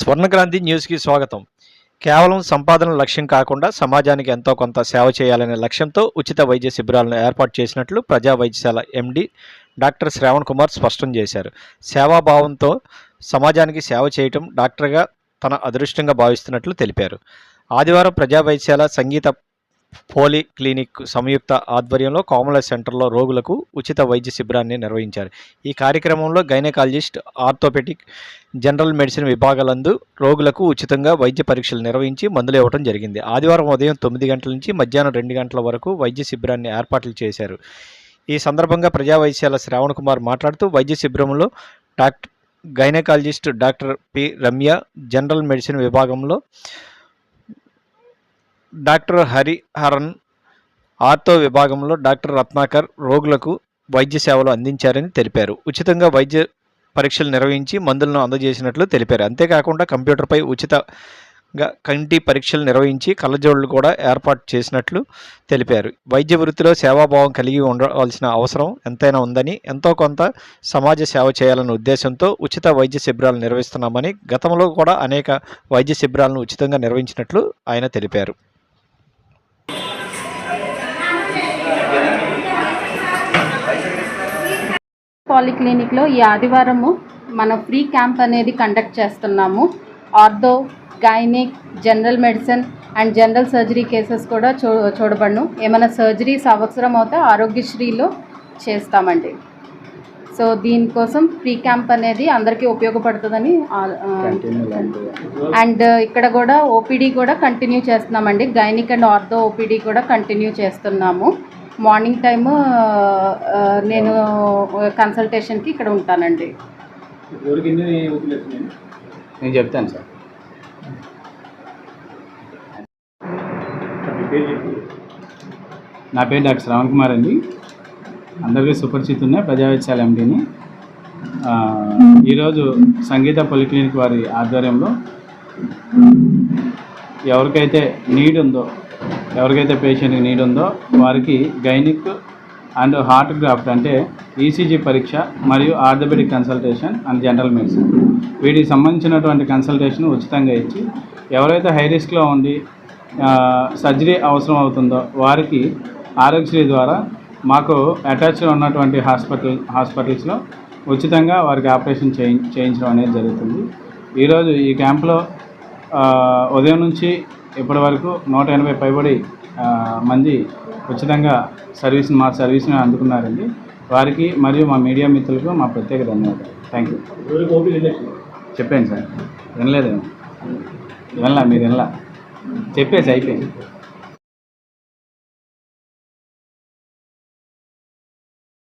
స్వర్ణక్రాంతి న్యూస్కి స్వాగతం. కేవలం సంపాదన లక్ష్యం కాకుండా సమాజానికి ఎంతో కొంత సేవ చేయాలనే లక్ష్యంతో ఉచిత వైద్య శిబిరాలను ఏర్పాటు చేసినట్లు ప్రజా వైద్యశాల ఎండి డాక్టర్ శ్రావణ్ కుమార్ స్పష్టం చేశారు. సేవాభావంతో సమాజానికి సేవ చేయటం డాక్టర్గా తన అదృష్టంగా భావిస్తున్నట్లు తెలిపారు. ఆదివారం ప్రజా వైద్యశాల సంగీత పోలీ క్లినిక్ సంయుక్త ఆధ్వర్యంలో కోమల సెంటర్లో రోగులకు ఉచిత వైద్య శిబిరాన్ని నిర్వహించారు. ఈ కార్యక్రమంలో గైనకాలజిస్ట్ ఆర్థోపెటిక్ జనరల్ మెడిసిన్ విభాగాలందు రోగులకు ఉచితంగా వైద్య పరీక్షలు నిర్వహించి మందులు ఇవ్వడం జరిగింది. ఆదివారం ఉదయం తొమ్మిది గంటల నుంచి మధ్యాహ్నం రెండు గంటల వరకు వైద్య శిబిరాన్ని ఏర్పాట్లు చేశారు. ఈ సందర్భంగా ప్రజా వైద్యశాల శ్రావణ్ కుమార్ మాట్లాడుతూ వైద్య శిబిరంలో doctor gynaecologist doctor P Ramya general medicine విభాగంలో డాక్టర్ హరిహరన్ ఆర్థో విభాగంలో డాక్టర్ రత్నాకర్ రోగులకు వైద్య సేవలు అందించారని తెలిపారు. ఉచితంగా వైద్య పరీక్షలు నిర్వహించి మందులను అందజేసినట్లు తెలిపారు. అంతేకాకుండా కంప్యూటర్పై ఉచితంగా కంటి పరీక్షలు నిర్వహించి కళ్ళజోళ్ళు కూడా ఏర్పాటు చేసినట్లు తెలిపారు. వైద్య వృత్తిలో సేవాభావం కలిగి ఉండవలసిన అవసరం ఎంతైనా ఉందని ఎంతో కొంత సమాజ సేవ చేయాలన్న ఉద్దేశంతో ఉచిత వైద్య శిబిరాలు నిర్వహిస్తున్నామని గతంలో కూడా అనేక వైద్య శిబిరాలను ఉచితంగా నిర్వహించినట్లు ఆయన తెలిపారు. పాలిక్లినిక్లో ఈ ఆదివారము మన ఫ్రీ క్యాంప్ అనేది కండక్ట్ చేస్తున్నాము. Ortho gynaec general medicine and general surgery cases కూడా చూ చూడబడును. ఏమైనా సర్జరీస్ అవసరం అవుతే ఆరోగ్యశ్రీలో చేస్తామండి. సో దీనికోసం ఫ్రీ క్యాంప్ అనేది అందరికీ ఉపయోగపడుతుందని అండ్ ఇక్కడ కూడా ఓపీడీ కూడా కంటిన్యూ చేస్తున్నామండి. గైనిక్ అండ్ ఆర్థో ఓపీడీ కూడా కంటిన్యూ చేస్తున్నాము. మార్నింగ్ టైము నేను కన్సల్టేషన్కి ఇక్కడ ఉంటానండి. నేను చెప్తాను సార్. నా పేరు డాక్టర్ శ్రవణ్ కుమార్ అండి. అందరికీ సుపరిచితున్న ప్రజావేత్సాల ఎండీని. ఈరోజు సంగీత పొలిక్లినిక్ వారి ఆధ్వర్యంలో ఎవరికైతే నీడ్ ఉందో ఎవరికైతే పేషెంట్కి నీడ్ ఉందో వారికి గైనిక్ అండ్ హార్ట్ గ్రాఫ్ట్ అంటే ఈసీజీ పరీక్ష మరియు orthopaedic consultation and general medicine వీటికి సంబంధించినటువంటి కన్సల్టేషన్ ఉచితంగా ఇచ్చి ఎవరైతే హై రిస్క్లో ఉండి సర్జరీ అవసరం అవుతుందో వారికి ఆరోగ్యశ్రీ ద్వారా మాకు అటాచ్లో ఉన్నటువంటి హాస్పిటల్ హాస్పిటల్స్లో ఉచితంగా వారికి ఆపరేషన్ చేయించడం అనేది జరుగుతుంది. ఈరోజు ఈ క్యాంప్లో ఉదయం నుంచి ఇప్పటి వరకు నూట ఎనభై పైబడి మంది ఉచితంగా సర్వీస్ మా సర్వీస్ని అందుకున్నారండి. వారికి మరియు మా మీడియా మిత్రులకు మా ప్రత్యేక ధన్యవాదాలు. థ్యాంక్ యూ చెప్పాను సార్. వినలేదు వినలా మీరు వినలా. చెప్పేసి అయిపోయింది.